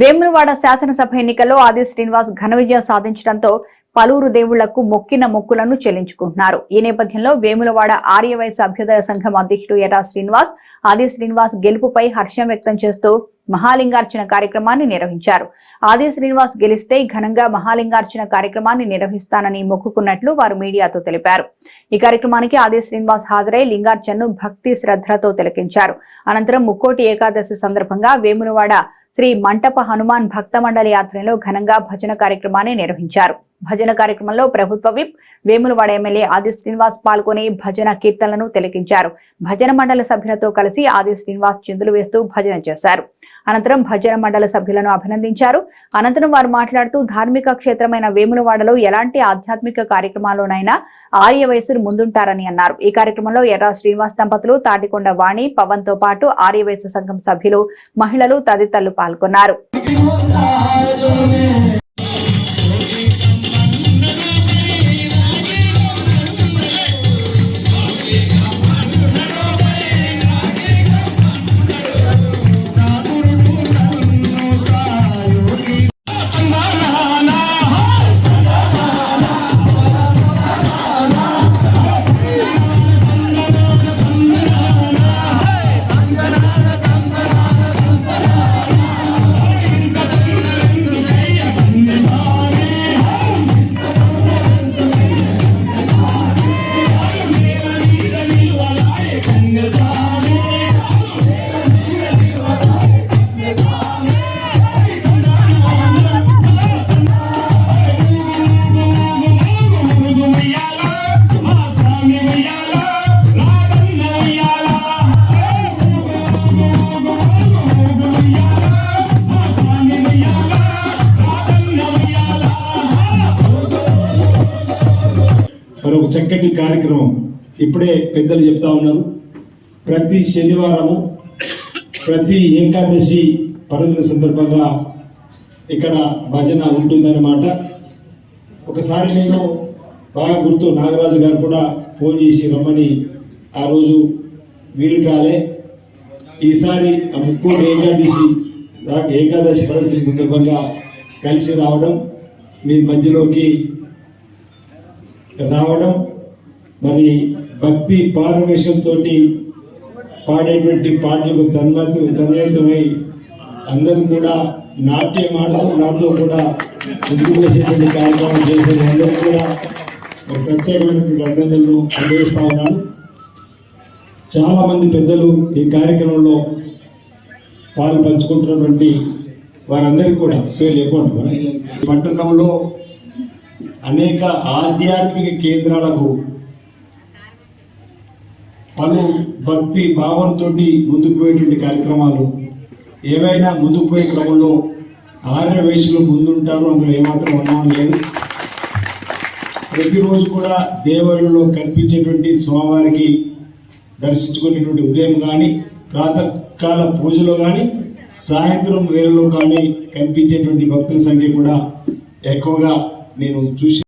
వేములవాడ శాసనసభ ఎన్నికల్లో ఆది శ్రీనివాస్ ఘన విజయం సాధించడంతో పలువురు దేవుళ్ళకు మొక్కిన మొక్కులను చెల్లించుకుంటున్నారు. ఈ నేపథ్యంలో వేములవాడ ఆర్యవైశ్య అభ్యుదయ సంఘం అధ్యక్షుడు ఎర్రా శ్రీనివాస్ ఆది శ్రీనివాస్ గెలుపుపై హర్షం వ్యక్తం చేస్తూ మహాలింగార్చన కార్యక్రమాన్ని నిర్వహించారు. ఆది శ్రీనివాస్ గెలిస్తే ఘనంగా మహాలింగార్చన కార్యక్రమాన్ని నిర్వహిస్తానని మొక్కుకున్నట్లు వారు మీడియాతో తెలిపారు. ఈ కార్యక్రమానికి ఆది శ్రీనివాస్ హాజరై లింగార్చనను భక్తి శ్రద్ధలతో తిలకించారు. అనంతరం ముక్కోటి ఏకాదశి సందర్భంగా వేములవాడ శ్రీ మంటప హనుమాన్ భక్త మండలి ఆధ్వర్యంలో ఘనంగా భజన కార్యక్రమాన్ని నిర్వహించారు. భజన కార్యక్రమంలో ప్రభుత్వ విప్ వేములవాడ ఎమ్మెల్యే ఆది శ్రీనివాస్ పాల్గొని భజన కీర్తనలను తిలకించారు. భజన మండలి సభ్యులతో కలిసి ఆది శ్రీనివాస్ చిందులు వేస్తూ భజన చేశారు. అనంతరం భజన మండలి సభ్యులను అభినందించారు. అనంతరం వారు మాట్లాడుతూ ధార్మిక క్షేత్రమైన వేములవాడలో ఎలాంటి ఆధ్యాత్మిక కార్యక్రమాల్లోనైనా ఆర్య వయసులు ముందుంటారని అన్నారు. ఈ కార్యక్రమంలో ఎర్రా శ్రీనివాస్ దంపతులు తాటికొండ వాణి పవన్తో పాటు ఆర్య వయసు సంఘం సభ్యులు మహిళలు తదితరులు పాల్గొన్నారు. మరి ఒక చక్కటి కార్యక్రమం. ఇప్పుడే పెద్దలు చెప్తా ఉన్నారు. ప్రతి శనివారము ప్రతి ఏకాదశి పర్వదిన సందర్భంగా ఇక్కడ భజన ఉంటుందన్నమాట. ఒకసారి నేను బాగా గుర్తు నాగరాజు గారు కూడా ఫోన్ చేసి రమ్మని ఆ రోజు వీలు కాలే. ఈసారి ఆ ముక్కు ఏకాదశి ఏకాదశి పరిస్థితి సందర్భంగా కలిసి రావడం మీ మధ్యలోకి రావడం మరి భక్తి పారవేశంతో పాడేటువంటి పాటలకు తన్మతు తన్మయతమై అందరూ కూడా నాట్యం ఆడుతూ నాతో కూడా ముందుకు వేసేటువంటి కార్యక్రమం చేసే అందరూ కూడా ఒక ప్రత్యేకమైనటువంటి అభినందనలు అందజేస్తా ఉన్నాను. చాలామంది పెద్దలు ఈ కార్యక్రమంలో పాలు పంచుకుంటున్నటువంటి వారందరికీ కూడా పేరు చెప్పండి. పట్టణంలో అనేక ఆధ్యాత్మిక కేంద్రాలకు పలు భక్తి భావంతో ముందుకు పోయేటువంటి కార్యక్రమాలు. ఏవైనా ముందుకు పోయే క్రమంలో ఆర్య వయసులో ముందుంటారు అందులో ఏమాత్రం అనుమానం లేదు. ప్రతిరోజు కూడా దేవాలయంలో కనిపించేటువంటి స్వామివారికి దర్శించుకునేటువంటి ఉదయం కానీ ప్రాతకాల పూజలో కానీ సాయంత్రం వేళలో కానీ కనిపించేటువంటి భక్తుల సంఖ్య కూడా ఎక్కువగా నేను చూసి